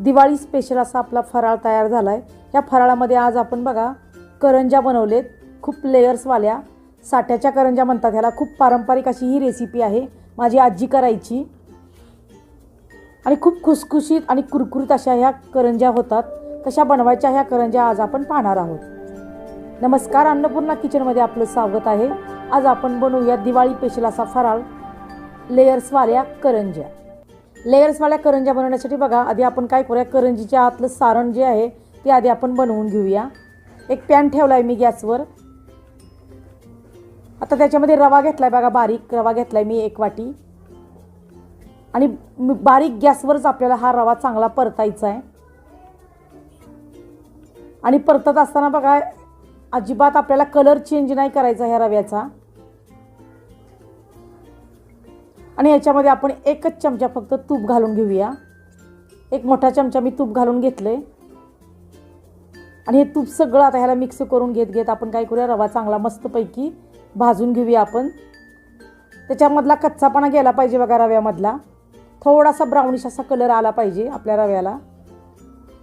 Diwali special असा आपला फराळ तयार झाला आहे ह्या फराळामध्ये आज आपण बघा करंजा बनवलेत. खूप लेयर्सवाल्या साठ्याच्या करंजा म्हणतात ह्याला. खूप पारंपरिक अशी ही रेसिपी आहे. माझी आजी करायची. आणि खूप खुसखुशीत आणि कुरकुरीत अशा ह्या करंजा होतात. कशा बनवायच्या ह्या करंजा आज आपण पाहणार आहोत. नमस्कार अन्नपूर्णा किचनमध्ये आपलं स्वागत आहे. आज आपण बनवूया दिवाळी पेशल असा फराळ. लेयर्सवाल्या करंज्या लेअर्सवाल्या करंज्या बनवण्यासाठी बघा आधी आपण काय करूया? करंजीच्या आतलं सारण जे आहे ते आधी आपण बनवून घेऊया. एक पॅन ठेवला आहे मी गॅसवर. आता त्याच्यामध्ये रवा घेतला आहे बघा बारीक रवा घेतला आहे मी एक वाटी. आणि बारीक गॅसवरच आपल्याला हा रवा चांगला परतायचा आहे. आणि परतत असताना बघा अजिबात आपल्याला कलर चेंज नाही करायचा ह्या रव्याचा. आणि याच्यामध्ये आपण एकच चमचा फक्त तूप घालून घेऊया. एक मोठा चमचा मी तूप घालून घेतलं आहे आणि हे तूप सगळं आता ह्याला मिक्स करून घेत घेत आपण काय करूया रवा चांगला मस्तपैकी भाजून घेऊया आपण. त्याच्यामधला कच्चापणा गेला पाहिजे बघा रव्यामधला. थोडासा ब्राउनिश असा कलर आला पाहिजे आपल्या रव्याला.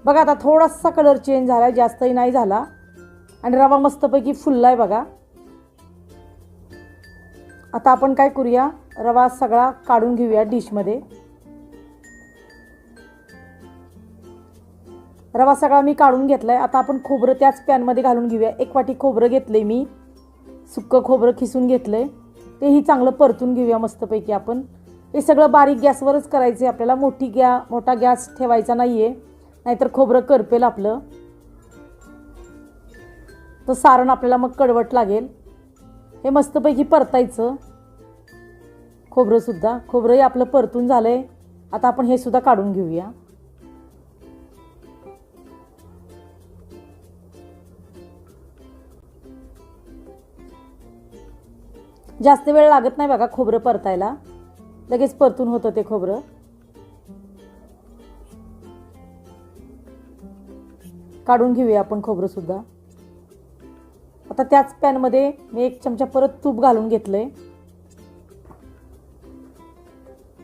बघा आता थोडासा कलर चेंज झाला आहे जास्तही नाही झाला. आणि रवा मस्तपैकी फुलला आहे बघा. आता आपण काय करूया? रवा सगळा काढून घेऊया डिशमध्ये. रवा सगळा मी काढून घेतला आहे आता आपण खोबरं त्याच पॅनमध्ये घालून घेऊया. एक वाटी खोबरं घेतलं आहे मी. सुक्कं खोबरं खिसून घेतलं आहे तेही चांगलं परतून घेऊया मस्तपैकी आपण. हे सगळं बारीक गॅसवरच करायचं आहे आपल्याला. मोठी गॅ मोठा गॅस ठेवायचा नाही आहे नाहीतर खोबरं करपेल आपलं. तर सारण आपल्याला मग कडवट लागेल. हे मस्तपैकी परतायचं. खोबरंसुद्धा खोबरंही आपलं परतून झालं आहे आता आपण हे सुद्धा काढून घेऊया. जास्त वेळ लागत नाही बघा खोबरं परतायला. लगेच परतून होतं ते खोबरं. काढून घेऊया आपण खोबरं सुद्धा. आता त्याच पॅनमध्ये मी एक चमचा परत तूप घालून घेतलंय.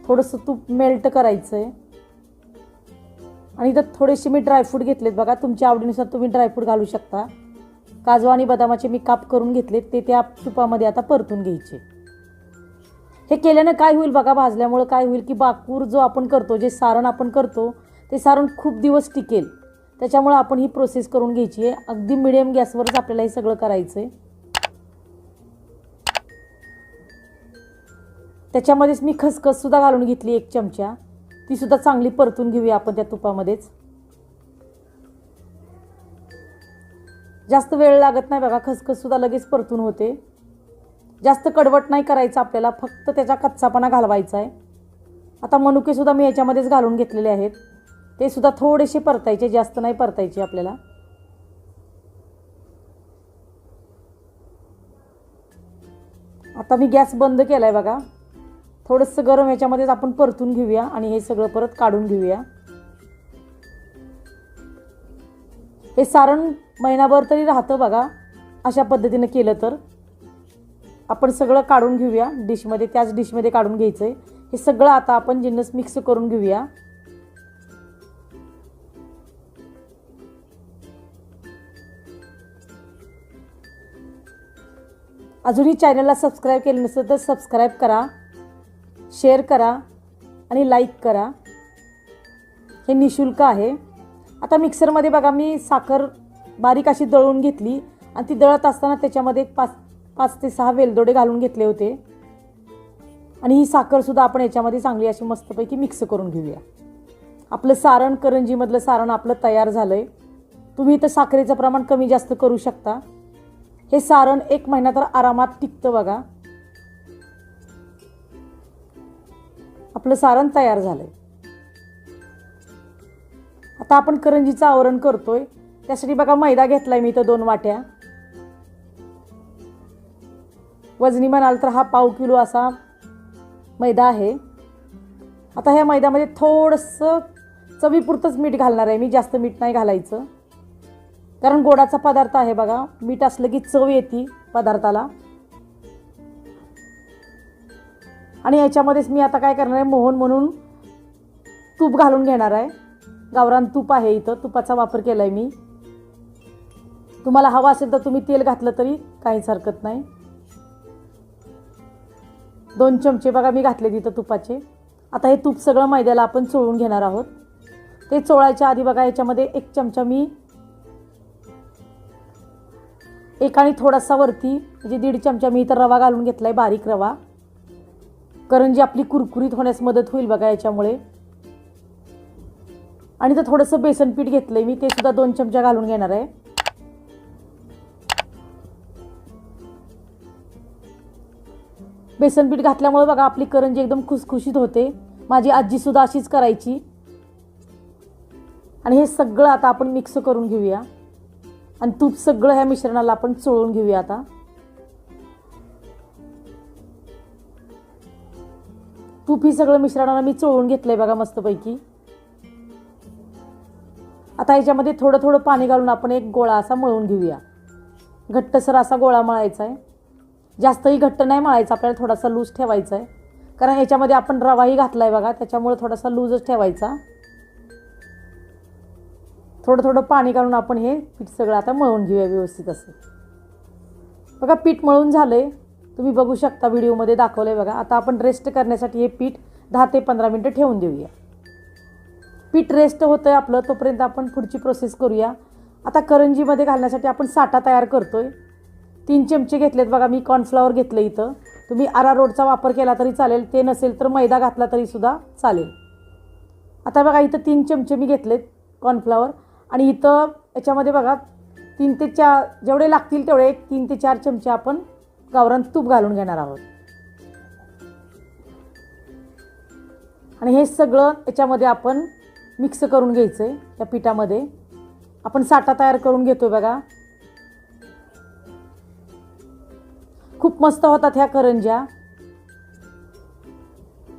थोडंसं तूप मेल्ट करायचं आहे आणि इथं थोडेसे मी ड्रायफ्रूट घेतलेत बघा. तुमच्या आवडीनुसार तुम्ही ड्रायफ्रूट घालू शकता. काजू आणि बदामाचे मी काप करून घेतलेत. ते त्या तुपामध्ये आता परतून घ्यायचे. हे केल्यानं काय होईल बघा भाजल्यामुळं काय होईल की बाकूर जो आपण करतो जे सारण आपण करतो ते सारण खूप दिवस टिकेल. त्याच्यामुळं आपण ही प्रोसेस करून घ्यायची आहे. अगदी मिडियम गॅसवरच आपल्याला हे सगळं करायचं आहे त्याच्यामध्येच मी खसखससुद्धा घालून घेतली एक चमचा. तीसुद्धा चांगली परतून घेऊया आपण त्या तुपामध्येच. जास्त वेळ लागत नाही बघा खसखससुद्धा लगेच परतून होते. जास्त कडवट नाही करायचं आपल्याला फक्त त्याचा कच्चापणा घालवायचा आहे. आता मनुकेसुद्धा मी याच्यामध्येच घालून घेतलेले आहेत. ते सुद्धा थोडेसे परतायचे जास्त नाही परतायचे आपल्याला. आता मी गॅस बंद केला आहे बघा. थोडंसं गरम याच्यामध्येच आपण परतून घेऊया आणि हे सगळं परत काढून घेऊया. हे सारण महिनाभर तरी राहतं बघा अशा पद्धतीनं केलं तर. आपण सगळं काढून घेऊया डिशमध्ये त्याच डिशमध्ये काढून घ्यायचं आहे हे सगळं आता आपण जिन्नस मिक्स करून घेऊया. अजूनही चॅनलला सबस्क्राईब केलं नसेल तर सबस्क्राईब करा शेअर करा आणि लाईक करा. हे निशुल्क आहे. आता मिक्सरमध्ये बघा मी साखर बारीक अशी दळून घेतली आणि ती दळत असताना त्याच्यामध्ये एक पाच पाच ते सहा वेलदोडे घालून घेतले होते. आणि ही साखरसुद्धा आपण याच्यामध्ये चांगली अशी मस्तपैकी मिक्स करून घेऊया. आपलं सारण करंजीमधलं सारण आपलं तयार झालं आहे तुम्ही इथं साखरेचं प्रमाण कमी जास्त करू शकता. हे सारण एक महिना तर आरामात टिकतं बघा. आपलं सारण तयार झालंय. आता आपण करंजीचं आवरण करतोय. त्यासाठी बघा मैदा घेतलाय मी इथं दोन वाट्या. वजनी म्हणाल तर हा पाव किलो असा मैदा आहे. आता ह्या मैद्यामध्ये थोडंसं चवीपुरतंच मीठ घालणार आहे मी जास्त मीठ नाही घालायचं. कारण गोडाचा पदार्थ आहे बघा. मीठ असलं की चव येते पदार्थाला. आणि याच्यामध्येच मी आता काय करणार आहे मोहन म्हणून तूप घालून घेणार आहे. गावरान तूप आहे इथं तुपाचा वापर केला आहे मी. तुम्हाला हवा असेल तर तुम्ही तेल घातलं तरी काहीच हरकत नाही. दोन चमचे बघा मी घातले तिथं तुपाचे. आता हे तूप सगळं मैद्याला आपण चोळून घेणार आहोत. ते चोळायच्या आधी बघा याच्यामध्ये एक चमचा मी एक आणि थोडासा वरती म्हणजे दीड चमचा मी इतर रवा घालून घेतला आहे बारीक रवा. करंजी आपली कुरकुरीत होण्यास मदत होईल बघा याच्यामुळे. आणि तर थोडंसं बेसन पीठ घेतलंय मी ते सुद्धा दोन चमचा घालून घेणार आहे. बेसन पीठ घातल्यामुळे बघा आपली करंजी एकदम खुसखुशीत होते. माझी आजी सुद्धा अशीच करायची. आणि हे सगळं आता आपण मिक्स करून घेऊया. आणि तूप सगळं ह्या मिश्रणाला आपण चोळून घेऊया आता. तूप ही सगळं मिश्रणाला मी चोळून घेतलंय बघा मस्तपैकी. आता याच्यामध्ये थोडं थोडं पाणी घालून आपण एक गोळा असा मळून घेऊया. घट्टसर असा गोळा मळायचा आहे जास्तही घट्ट नाही मळायचा आपल्याला थोडासा लूज ठेवायचा आहे कारण याच्यामध्ये आपण रवाही घातला आहे बघा त्याच्यामुळे थोडासा लूजच ठेवायचा. थोडं थोडं पाणी घालून आपण हे पीठ सगळं आता मळून घेऊया व्यवस्थित असं. बघा पीठ मळून झालं आहे तुम्ही बघू शकता व्हिडिओमध्ये दाखवलं आहे बघा. आता आपण रेस्ट करण्यासाठी हे पीठ दहा ते पंधरा मिनटं ठेवून देऊया. पीठ रेस्ट होतं आहे आपलं तोपर्यंत आपण पुढची प्रोसेस करूया. आता करंजीमध्ये घालण्यासाठी आपण साठा तयार करतो आहे तीन चमचे घेतलेत बघा मी कॉर्नफ्लॉवर घेतलं इथं. तुम्ही आरारोडचा वापर केला तरी चालेल ते नसेल तर मैदा घातला तरीसुद्धा चालेल. आता बघा इथं तीन चमचे मी घेतलेत कॉर्नफ्लॉवर आणि इथं याच्यामध्ये बघा तीन ते चार जेवढे लागतील तेवढे एक तीन ते चार चमचे आपण गावरान तूप घालून घेणार आहोत. आणि हे सगळं याच्यामध्ये आपण मिक्स करून घ्यायचं आहे त्या पिठामध्ये. आपण साठा तयार करून घेतो बघा. खूप मस्त होतात ह्या करंज्या.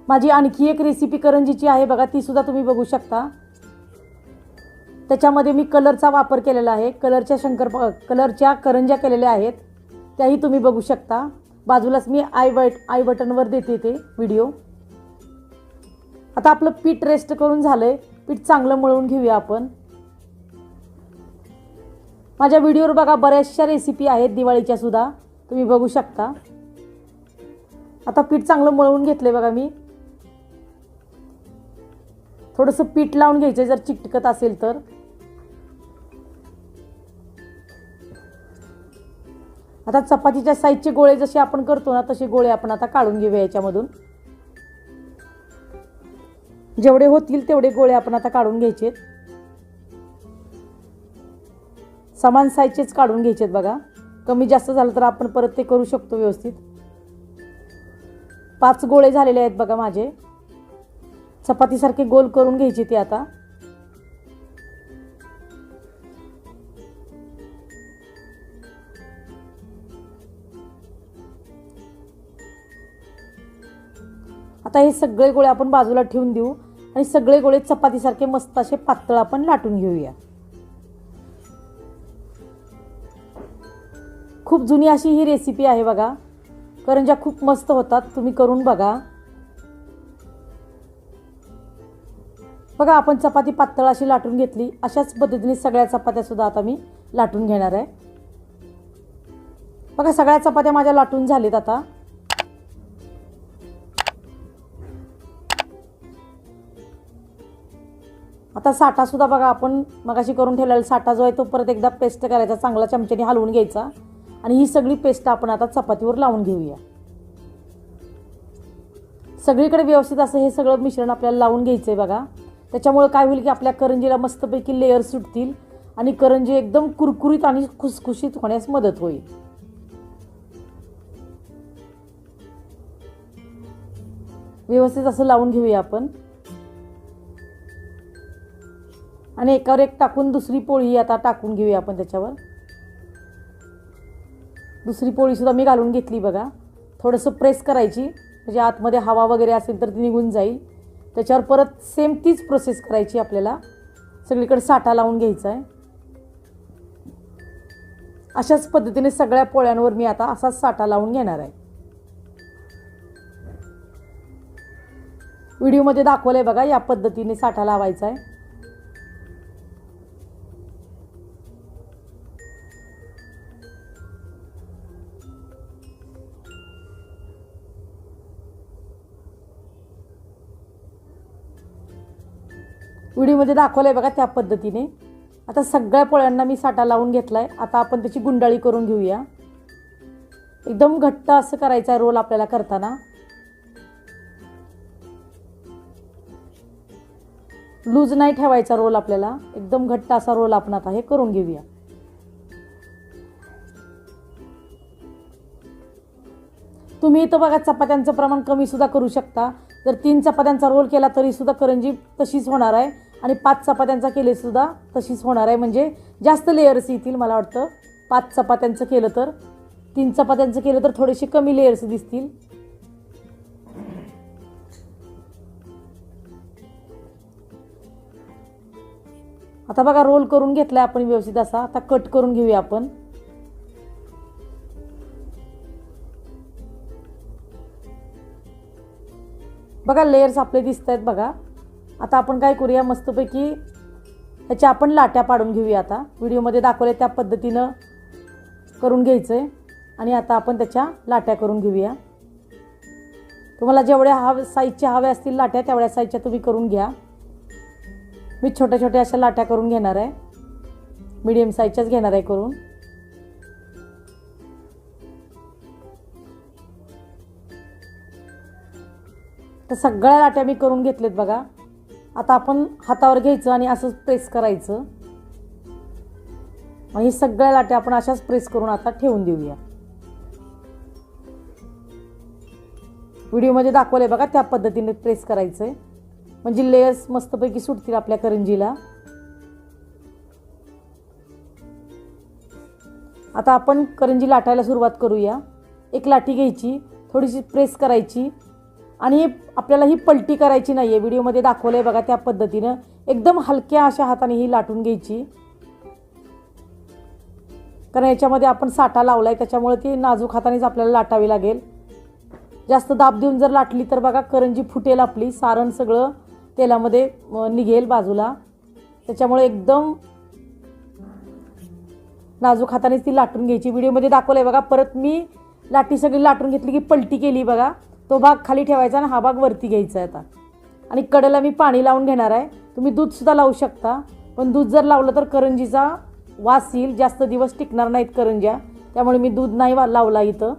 माझी आणखी एक रेसिपी करंजीची आहे बघा ती सुद्धा तुम्ही बघू शकता. त्याच्यामध्ये मी कलरचा वापर केलेला आहे. कलरच्या शंकर कलरच्या करंज्या केलेल्या आहेत. त्याही तुम्ही बघू शकता. बाजूलाच मी आय बट आय बटनवर देते ते व्हिडिओ आता आपलं पीठ रेस्ट करून झालंय. पीठ चांगलं मळून घेऊया आपण. माझ्या व्हिडिओवर बघा बऱ्याचशा रेसिपी आहेत. दिवाळीच्या सुद्धा. तुम्ही बघू शकता. आता पीठ चांगलं मळवून घेतलंय बघा मी. थोडंसं पीठ लावून घ्यायचं जर चिकटकत असेल तर. आता चपातीच्या साईजचे गोळे जसे आपण करतो ना तसे गोळे आपण आता काढून घेऊया याच्यामधून. जेवढे होतील तेवढे गोळे आपण आता काढून घ्यायचे समान साईजचेच काढून घ्यायचे बघा. कमी जास्त झालं तर आपण परत ते करू शकतो व्यवस्थित. पाच गोळे झालेले आहेत बघा माझे. चपातीसारखे गोल करून घ्यायचे ते आता. आता हे सगळे गोळे आपण बाजूला ठेवून देऊ आणि सगळे गोळे चपातीसारखे मस्त असे पातळ आपण लाटून घेऊया. खूप जुनी अशी ही रेसिपी आहे बघा. करंज्या खूप मस्त होतात तुम्ही करून बघा. बघा आपण चपाती पातळ अशी लाटून घेतली. अशाच पद्धतीने सगळ्या चपात्या सुद्धा आता मी लाटून घेणार आहे. बघा सगळ्या चपात्या माझ्या लाटून झालेत आता. आता साठासुद्धा बघा आपण मगाशी करून ठेवलेला साठा जो आहे तो परत एकदा पेस्ट करायचा चांगला चमच्याने हलवून घ्यायचा. आणि ही सगळी पेस्ट आपण आता चपातीवर लावून घेऊया. सगळीकडे व्यवस्थित असं हे सगळं मिश्रण आपल्याला लावून घ्यायचं आहे बघा. त्याच्यामुळं काय होईल की आपल्या करंजीला मस्तपैकी लेअर सुटतील आणि करंजी एकदम कुरकुरीत आणि खुसखुशीत होण्यास मदत होईल. व्यवस्थित असं लावून घेऊया आपण. आणि एकावर एक टाकून दुसरी पोळी आता टाकून घेऊया आपण त्याच्यावर. दुसरी पोळीसुद्धा मी घालून घेतली बघा. थोडंसं प्रेस करायची. म्हणजे आतमध्ये हवा वगैरे असेल तर ती निघून जाईल. त्याच्यावर परत सेम तीच प्रोसेस करायची आपल्याला. सगळीकडे साठा लावून घ्यायचा आहे. अशाच पद्धतीने सगळ्या पोळ्यांवर मी आता असाच साठा लावून घेणार आहे. व्हिडिओमध्ये दाखवलं आहे बघा या पद्धतीने साठा लावायचा आहे. व्हिडिओमध्ये दाखवलं आहे बघा त्या पद्धतीने. आता सगळ्या पोळ्यांना मी साठा लावून घेतला आहे आता आपण त्याची गुंडाळी करून घेऊया. एकदम घट्ट असं करायचा आहे रोल आपल्याला करताना. लूज नाही ठेवायचा रोल आपल्याला. एकदम घट्ट असा रोल आपण आता हे करून घेऊया. तुम्ही इथं बघा चपात्यांचं प्रमाण कमी सुद्धा करू शकता. जर तीन चपात्यांचा रोल केला तरी सुद्धा करंजी तशीच होणार आहे. आणि पाच चपात्यांचा केले सुद्धा तशीच होणार आहे. म्हणजे जास्त लेयर्स येतील मला वाटतं. पाच चपात्यांचं केलं तर. तीन चपात्यांचं केलं तर थोडेसे कमी लेयर्स दिसतील. आता बघा रोल करून घेतलाय आपण व्यवस्थित असा. आता कट करून घेऊया आपण. बघा लेयर्स आपले दिसत आहेत बघा. आता आपण काय करूया? मस्तपैकी ह्याच्या आपण लाट्या पाडून घेऊया आता. व्हिडिओमध्ये दाखवले त्या पद्धतीनं करून घ्यायचं आहे आणि आता आपण त्याच्या लाट्या करून घेऊया. तुम्हाला जेवढ्या हव साईजच्या हव्या असतील लाट्या तेवढ्या साईजच्या तुम्ही करून घ्या. मी छोट्या छोट्या अशा लाट्या करून घेणार आहे. मीडियम साईजच्याच घेणार आहे करून. तर सगळ्या लाट्या मी करून घेतलेत बघा. आता आपण हातावर घ्यायचं आणि असंच प्रेस करायचं. आणि सगळ्या लाट्या आपण अशाच प्रेस करून आता ठेवून देऊया. व्हिडिओमध्ये दाखवले बघा त्या पद्धतीने प्रेस करायचं आहे म्हणजे लेयर्स मस्तपैकी सुटतील आपल्या करंजीला. आता आपण करंजी लाटायला सुरुवात करूया. एक लाटी घ्यायची थोडीशी प्रेस करायची. आणि आपल्याला ही पलटी करायची नाही आहे व्हिडिओमध्ये दाखवलं आहे बघा त्या पद्धतीनं. एकदम हलक्या अशा हाताने ही लाटून घ्यायची. कारण याच्यामध्ये आपण साठा लावला आहे त्याच्यामुळे ती नाजूक हातानेच आपल्याला लाटावी लागेल. जास्त दाब देऊन जर लाटली तर बघा करंजी फुटेल आपली. सारण सगळं तेलामध्ये निघेल बाजूला. त्याच्यामुळे एकदम नाजूक हातानेच ती लाटून घ्यायची. व्हिडिओमध्ये दाखवलं आहे बघा परत मी लाटी सगळी लाटून घेतली की पलटी केली बघा. तो भाग खाली ठेवायचा आणि हा भाग वरती घ्यायचा आहे आता. आणि कडेला मी पाणी लावून घेणार आहे. तुम्ही दूधसुद्धा लावू शकता. पण दूध जर लावलं तर करंजीचा वास येईल. जास्त दिवस टिकणार नाहीत करंज्या. त्यामुळे मी दूध नाही वा- लावला इथं.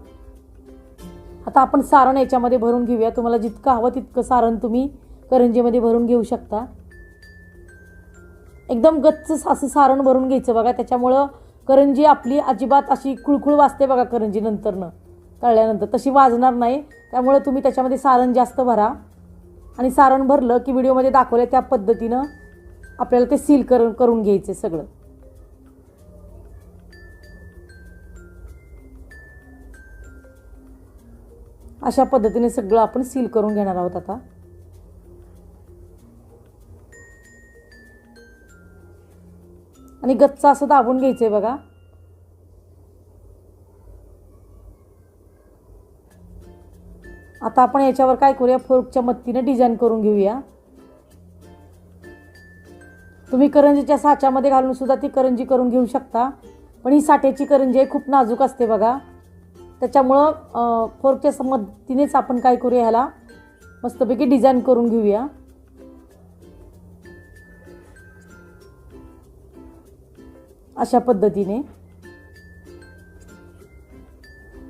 आता आपण सारण याच्यामध्ये भरून घेऊया. तुम्हाला जितकं हवं तितकं सारण तुम्ही करंजीमध्ये भरून घेऊ शकता. एकदम गच्च असं सारण भरून घ्यायचं बघा. त्याच्यामुळं करंजी आपली अजिबात अशी कुळकुळ वाजते बघा करंजी नंतरनं. तळल्यानंतर तशी वाजणार नाही. त्यामुळे तुम्ही त्याच्यामध्ये सारण जास्त भरा. आणि सारण भरलं की व्हिडिओमध्ये दाखवलं त्या पद्धतीनं आपल्याला ते सील करून करून घ्यायचे सगळं. अशा पद्धतीने सगळं आपण सील करून घेणार आहोत आता. आणि गच्च असं दाबून घ्यायचं आहे बघा. आता आपण याच्यावर काय करूया? फोर्कच्या मदतीने डिझाईन करून घेऊया. तुम्ही करंजीच्या साच्यामध्ये घालून सुद्धा ती करंजी करून घेऊ शकता. पण ही साठ्याची करंजी आहे खूप नाजूक असते बघा. त्याच्यामुळं फोर्कच्या मदतीनेच आपण काय करूया ह्याला? मस्तपैकी डिझाईन करून घेऊया. अशा पद्धतीने.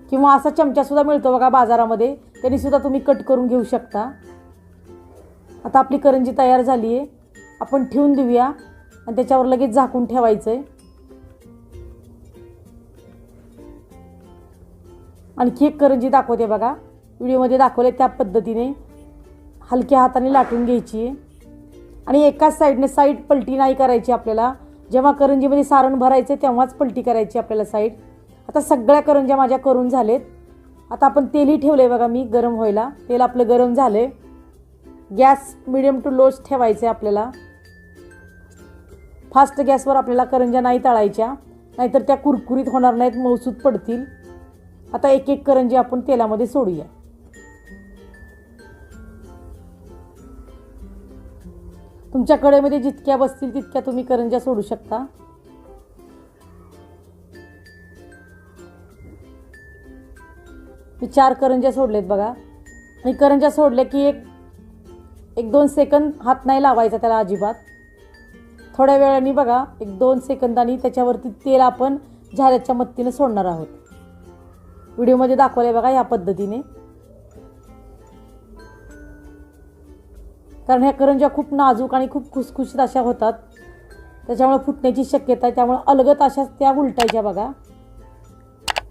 किंवा असा चमचा सुद्धा मिळतो बघा बाजारामध्ये. त्यांनीसुद्धा तुम्ही कट करून घेऊ शकता. आता आपली करंजी तयार झाली आहे आपण ठेवून देऊया. आणि त्याच्यावर लगेच झाकून ठेवायचं आहे आणखी एक करंजी दाखवते बघा. व्हिडिओमध्ये दाखवले त्या पद्धतीने. हलक्या हाताने लाटून घ्यायची आहे आणि एकाच साईडने साईड पलटी नाही करायची आपल्याला. जेव्हा करंजीमध्ये सारण भरायचं तेव्हाच पलटी करायची आपल्याला साईड. आता सगळ्या करंज्या माझ्या करून झालेत. आता आपण तेलही ठेवलं आहे बघा मी गरम व्हायला. तेल आपलं गरम झालं आहे गॅस मिडियम टू लोच आहे आपल्याला. फास्ट गॅसवर आपल्याला करंज्या नाही तळायच्या. नाहीतर त्या कुरकुरीत होणार नाहीत मौसूद पडतील. आता एक एक करंजी आपण तेलामध्ये सोडूया. तुमच्या कडेमध्ये जितक्या बसतील तितक्या तुम्ही करंज्या सोडू शकता. मी चार करंज्या सोडलेत बघा. आणि करंज्या सोडल्या की एक एक दोन सेकंद हात नाही लावायचा त्याला अजिबात. थोड्या वेळाने बघा एक दोन सेकंदांनी त्याच्यावरती तेल आपण झाऱ्याच्या मदतीनं सोडणार आहोत. व्हिडिओमध्ये दाखवलं बघा या पद्धतीने. कारण ह्या करंज्या खूप नाजूक आणि खूप खुसखुशीत अशा होतात. त्याच्यामुळे फुटण्याची शक्यता आहे. त्यामुळे अलगत अशाच त्या उलटायच्या बघा.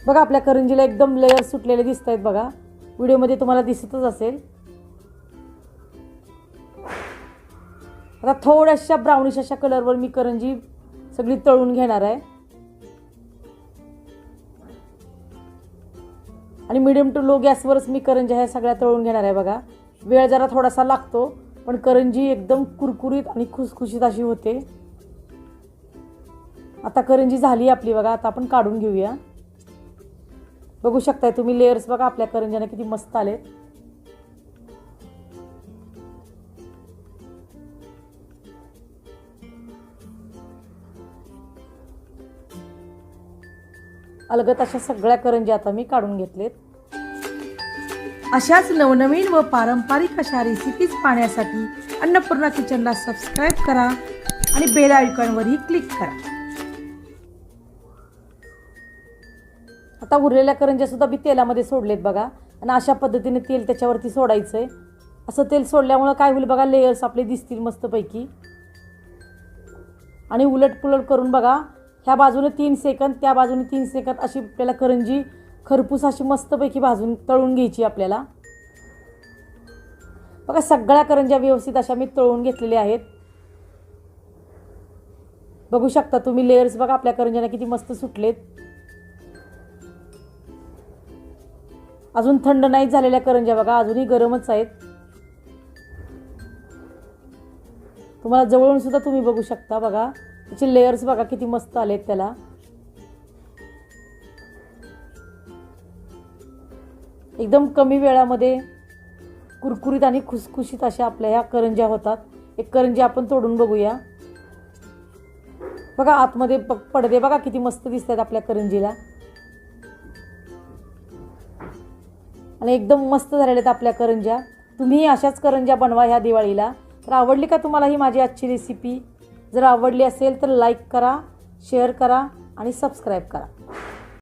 बघा आपल्या करंजीला एकदम लेअर सुटलेले दिसत आहेत बघा व्हिडिओमध्ये तुम्हाला दिसतच असेल. आता थोड्याशा ब्राउनिश अशा कलरवर मी करंजी सगळी तळून घेणार आहे. आणि मिडियम टू लो गॅसवरच मी करंजी ह्या सगळ्या तळून घेणार आहे बघा. वेळ जरा थोडासा लागतो पण करंजी एकदम कुरकुरीत आणि खुसखुशीत अशी होते. आता करंजी झाली आपली बघा आता आपण काढून घेऊया. बघू शकताय तुम्ही लेयर्स बघा आपल्या करंज्यांना किती मस्त आलेत अलगत अशा सगळ्या करंजी आता मी काढून घेतलेत. अशाच नवनवीन व पारंपरिक अशा रेसिपीज पाहण्यासाठी अन्नपूर्णा किचनला सबस्क्राईब करा आणि बेल आयकॉनवरही क्लिक करा. आता उरलेल्या करंज्यासुद्धा मी तेलामध्ये सोडलेत बघा. आणि अशा पद्धतीने तेल त्याच्यावरती सोडायचं आहे असं तेल सोडल्यामुळं काय होईल बघा लेयर्स आपले दिसतील मस्तपैकी. आणि उलटपुलट करून बघा ह्या बाजूने तीन सेकंद त्या बाजूने तीन सेकंद अशी आपल्याला करंजी खरपूस अशी मस्तपैकी भाजून तळून घ्यायची आपल्याला. बघा सगळ्या करंज्या व्यवस्थित अशा मी तळून घेतलेल्या आहेत. बघू शकता तुम्ही लेयर्स बघा आपल्या करंज्यांना किती मस्त सुटलेत. अजून थंड नाही झालेल्या करंज्या बघा अजूनही गरमच आहेत. तुम्हाला जवळून सुद्धा तुम्ही बघू शकता बघा. त्याचे लेयर्स बघा किती मस्त आलेत त्याला. एकदम कमी वेळामध्ये कुरकुरीत आणि खुसखुशीत अशा आपल्या ह्या करंज्या होतात. एक करंजी आपण तोडून बघूया. बघा आतमध्ये प पडदे बघा किती मस्त दिसतात आपल्या करंजीला. आणि एकदम मस्त झालेल्या आहेत आपल्या करंज्या. तुम्ही अशाच करंज्या बनवा ह्या दिवाळीला. तर आवडली का तुम्हाला ही माझी आजची रेसिपी जर आवडली असेल तर लाईक करा शेअर करा आणि सबस्क्राईब करा.